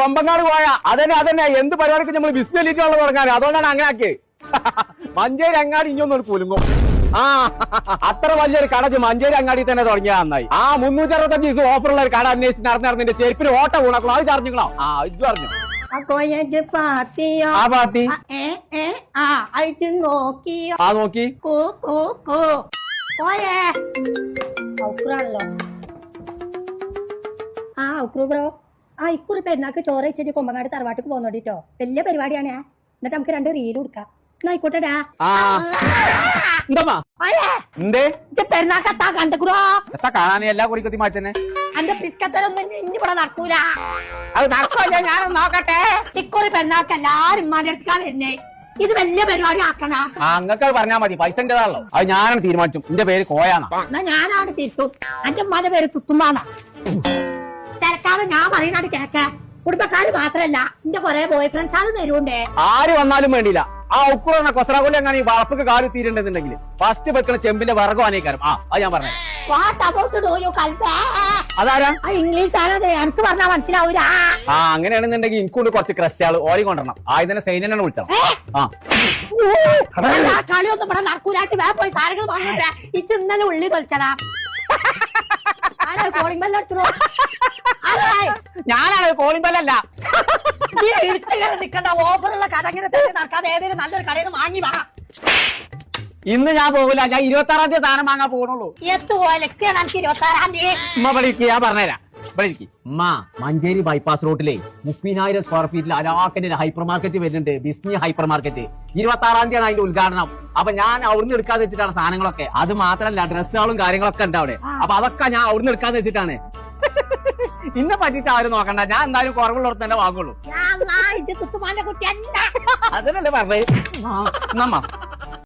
കൊമ്പങ്ങാട് പോയ അതന്നെ അതന്നെ. എന്ത് പരിപാടിക്ക് നമ്മൾ ബിസ്മില്ലിട്ടുള്ള തുടങ്ങാൻ? അതുകൊണ്ടാണ് അങ്ങനെ ആക്കിയത് മഞ്ചേരി അങ്ങാടി ഇഞ്ഞൊന്നും കുലുങ്ങും. ആ അത്ര വലിയൊരു കട ഇജ്ജ് മഞ്ചേരി അങ്ങാടി തന്നെ തുടങ്ങിയാ നന്നായി. ആ മുന്നൂറ്റി അറുപത്തഞ്ച് ദിവസം ഓഫറുള്ള ഒരു കട അന്വേഷിച്ച് നടന്നു നടന്നിന്റെ ചെരുപ്പിന് ഓട്ട വീണക്കളോ അത് ചറിഞ്ഞിക്കണോ ആ ഇത് പറഞ്ഞു. ആ ആ നോക്കി. ബ്രോ ആ ഇക്കുറി പെരുന്നാൾക്ക് ചോറ് വെച്ചിട്ട് കൊമ്പങ്ങാട് തറവാട്ടിക്ക് പോന്നോണ്ടിട്ടോ വലിയ പരിപാടിയാണ്. എന്നിട്ട് നമുക്ക് രണ്ട് റീൽ കൊടുക്കാം എന്നാ ആയിക്കോട്ടെടാ. ആ. എത്താ കണ്ടുകൂടോ എത്താ കാണാൻ എല്ലാ കുറിക്കത്തി മാറ്റി തന്നെ അന്റെ പിസ്കത്തരൊന്നും ഇനി ഇവിടെ നടക്കൂല. അത് നടക്കൂല ഞാനൊന്ന് നോക്കട്ടെ. ഇക്കുറി പെരുന്നാൾക്ക് എല്ലാരും ഉമ്മാനെടുക്കാൻ വരുന്നേ. ഇത് വലിയ പരിപാടി ആക്കണ. അങ്ങക്ക് പറഞ്ഞാ മതി. പൈസ എന്റേതാണല്ലോ അത് ഞാനാണ് തീരുമാനിച്ചു എന്റെ പേര് കോയാണ് എന്നാ ഞാനാണ് തിരുത്തും. എന്റെ ഉമ്മാന്റെ പേര് തുത്തുമ്മാന്ന. ചിലക്കാതെ ഞാൻ പറയണത് കേക്ക. കുടുംബക്കാര് മാത്രല്ല എന്റെ കൊറേ ബോയ് ഫ്രണ്ട്സ് ആണ് വരുണ്ടേ ആര് വന്നാലും വേണ്ടില്ല ആ ഉക്കുറന്ന കൊസറാകൊല്ലി അങ്ങനെ ഈ വളപ്പൊക്കെ കാലു തീരണ്ടെന്നുണ്ടെങ്കിൽ ഫസ്റ്റ് വെക്കണ ചെമ്പിന്റെ വിറക് അനേക്കാരം ആ അത് ഞാൻ പറഞ്ഞു. വാട്ട് അബൌട്ട് ഡു യു കൽബേ അതാരാ? ആ ഇംഗ്ലീഷ് ആണത് എനിക്ക് പറഞ്ഞാ മനസ്സിലാവൂല. ആ അങ്ങനെയാണെന്നുണ്ടെങ്കിൽ എനിക്കൊണ്ട് കുറച്ച് ക്രഷാൾ ഓരി കൊണ്ടുവരണം. ആദ്യം സൈന്യനെ വിളിച്ചോ ആ. ആ കളിയൊന്നും ഇവിടെ നടക്കൂലാച്ച് വേ പോയി സാരങ്ങൾ വാങ്ങിട്ടേ ഇച്ച് ഇന്നലെ ഉള്ളി കളിച്ചടാ ആരാ കോളിംഗ് ബെല്ലടിച്ചോ ആരായി ഞാനാണ് കോളിംഗ് ബെല്ലല്ല നീ ഇടുത്തുകയറി നിൽക്കണ്ട ഓഫറുള്ള കട ഇങ്ങനെ തന്നെ നടക്കാതെ ഏതെങ്കിലും നല്ലൊരു കടയിൽ നിന്ന് വാങ്ങി വാ. ഇന്ന് ഞാൻ പോകില്ല ഞാൻ ഇരുപത്തി ആറാം തീയതി സാധനം വാങ്ങാൻ പോകണുള്ളൂ എത്തുപോലൊക്കെയാണ് എനിക്ക് ഇരുപത്തി ആറാം തീയതി. ഉമ്മ ഇരിക്ക്, ഞാൻ പറഞ്ഞുതരാം. ഉമ്മ മഞ്ചേരി ബൈപ്പാസ് റോഡിലെ മുപ്പതിനായിരം സ്ക്വയർ ഫീറ്റിൽ അരാക്കന്റെ ഹൈപ്പർ മാർക്കറ്റ് വരുന്നുണ്ട്. ബിസ്മി ഹൈപ്പർ മാർക്കറ്റ് ഇരുപത്തി ആറാം തീയതിയാണ് അതിന്റെ ഉദ്ഘാടനം. അപ്പൊ ഞാൻ അവിടുന്ന് എടുക്കാതെ വെച്ചിട്ടാണ് സാധനങ്ങളൊക്കെ. അത് മാത്രമല്ല ഡ്രസ്സുകളും കാര്യങ്ങളൊക്കെ ഉണ്ട് അവിടെ. അപ്പൊ അതൊക്കെ ഞാൻ അവിടുന്ന് എടുക്കാതെ വെച്ചിട്ടാണ്. ഇന്നെ പറ്റിച്ച് ആരും നോക്കണ്ട. ഞാൻ എന്തായാലും കുറവുള്ളവർക്ക് തന്നെ വാങ്ങുള്ളൂ. അതിനല്ലേ പറഞ്ഞേ ആ, എന്നമ്മ